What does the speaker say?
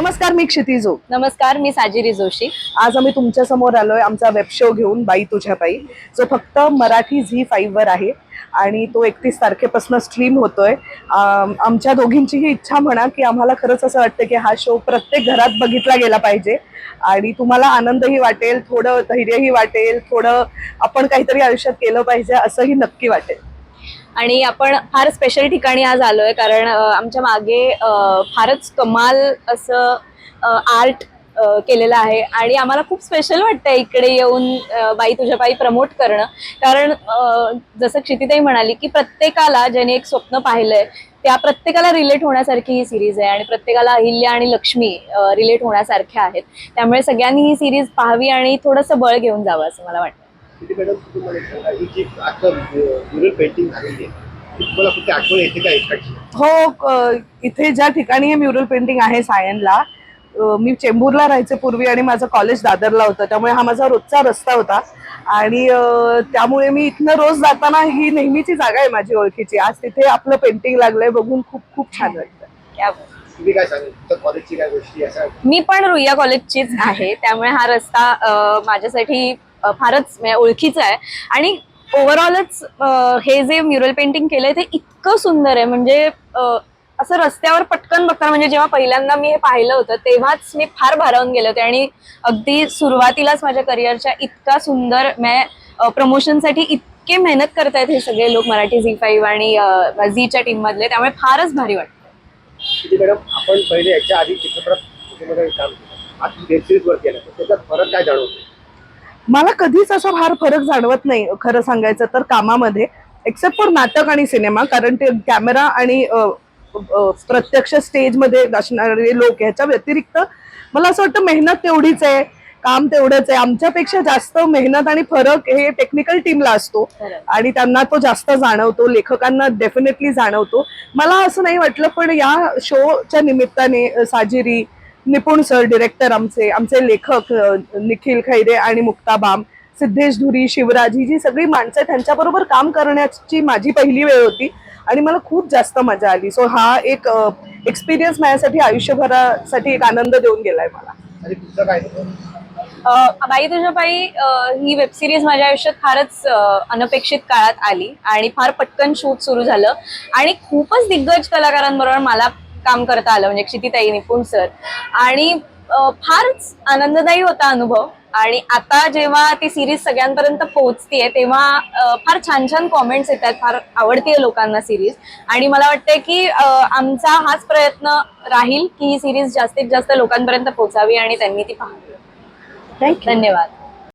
नमस्कार मी क्षितिजो नमस्कार मी साजिरी जोशी. आज आम्ही तुमच्यासमोर आलोय आमचा वेब शो घेऊन बाई तुझ्या बाई. जो फक्त मराठी झी फाईव्ह वर आहे आणि तो एकतीस तारखेपासून स्ट्रीम होतोय. आम- आमच्या दोघींची ही इच्छा म्हणा की आम्हाला खरंच असं वाटतं की हा शो प्रत्येक घरात बघितला गेला पाहिजे. आणि तुम्हाला आनंदही वाटेल थोडं धैर्यही वाटेल थोडं आपण काहीतरी आयुष्यात केलं पाहिजे असंही नक्की वाटेल. आणि आपण फार स्पेशल ठिकाणी आज आलोय कारण आमच्या मागे फारच कमाल असं आर्ट केलेलं आहे. आणि आम्हाला खूप स्पेशल वाटतं इकडे येऊन बाई तुझ्या बाई प्रमोट करणं. कारण जसं क्षितिताई म्हणाली की प्रत्येकाला ज्याने एक स्वप्न पाहिलंय त्या प्रत्येकाला रिलेट होण्यासारखी ही सिरीज आहे आणि प्रत्येकाला अहिल्या आणि लक्ष्मी रिलेट होण्यासारख्या आहेत. त्यामुळे सगळ्यांनी ही सिरीज पाहावी आणि थोडंसं बळ घेऊन जावं असं मला वाटतं किती मॅडम तुम्हाला ही जी आता म्युरल पेंटिंग झालेली आहे ती तुम्हाला कुठे आठवण येते का एखादी? हो इथे ज्या ठिकाणी हे म्युरल पेंटिंग आहे सायनला मी चेंबूरला राहायचे पूर्वी आणि माझं कॉलेज दादरला होतं त्यामुळे हा माझा रोजचा रस्ता होता. आणि त्यामुळे मी इथनं रोज जाताना ही नेहमीची जागा आहे माझी ओळखीची. आज तिथे आपलं पेंटिंग लागलंय बघून खूप खूप छान वाटतं. क्या तुम्ही काय सांगाल? तुमच्या कॉलेजची काय गोष्टी असा मी पण रुईया कॉलेजचीच आहे त्यामुळे हा रस्ता माझ्यासाठी फारच म्हणजे ओळखीचं आहे. आणि ओव्हरऑलच हे जे म्युरल पेंटिंग केलंय ते इतकं सुंदर आहे. म्हणजे असं रस्त्यावर पटकन बघताना म्हणजे जेव्हा पहिल्यांदा मी हे पाहिलं होतं तेव्हाच मी फार भारावून गेले होते. आणि अगदी सुरुवातीलाच माझ्या करिअरच्या इतका सुंदर म्हणजे प्रमोशनसाठी इतके मेहनत करतायत हे सगळे लोक मराठी झी फाईव्ह आणि झीच्या टीम मधले. त्यामुळे फारच भारी वाटतं मॅडम आपण पहिले याच्या आधी चित्रपटात काम केलं? आज वेब सिरीज वर केलं त्याच्यात फरक काय जाणवतो? मला कधीच असा फार फरक जाणवत नाही खरं सांगायचं तर कामामध्ये एक्सेप्ट फॉर नाटक आणि सिनेमा कारण ते कॅमेरा आणि प्रत्यक्ष स्टेजमध्ये असणारे लोक ह्याच्या व्यतिरिक्त मला असं वाटतं मेहनत तेवढीच आहे काम तेवढंच आहे आमच्यापेक्षा जास्त मेहनत आणि फरक हे टेक्निकल टीमला असतो. आणि त्यांना तो जास्त जाणवतो लेखकांना डेफिनेटली जाणवतो मला असं नाही वाटलं पण या शोच्या निमित्ताने साजिरी निपुण सर डिरेक्टर आमचे आमचे लेखक निखिल खैरे आणि मुक्ता बाम सिद्धेश धुरी शिवराज ही जी सगळी माणसं आहेत त्यांच्याबरोबर काम करण्याची माझी पहिली वेळ होती आणि मला खूप जास्त मजा आली. सो हा एक एक्सपिरियन्स माझ्यासाठी आयुष्यभरासाठी एक आनंद देऊन गेलाय मला. आणि तुमचं काय होतं? अ, बाई तुझ्या बाई ही वेब सिरीज माझ्या आयुष्यात फारच अनपेक्षित काळात आली आणि फार पटकन शूट सुरू झालं. आणि खूपच दिग्गज कलाकारांबरोबर मला काम करता आलं म्हणजे क्षितिताई निपुण सर. आणि फारच आनंददायी होता अनुभव. आणि आता जेव्हा ती सिरीज सगळ्यांपर्यंत पोहोचतीये तेव्हा फार छान छान कॉमेंट्स येतात फार आवडतीये लोकांना सिरीज आणि मला वाटतंय की आमचा हाच प्रयत्न राहील की ही सिरीज जास्तीत जास्त लोकांपर्यंत पोहोचावी आणि त्यांनी ती पाहावी. धन्यवाद.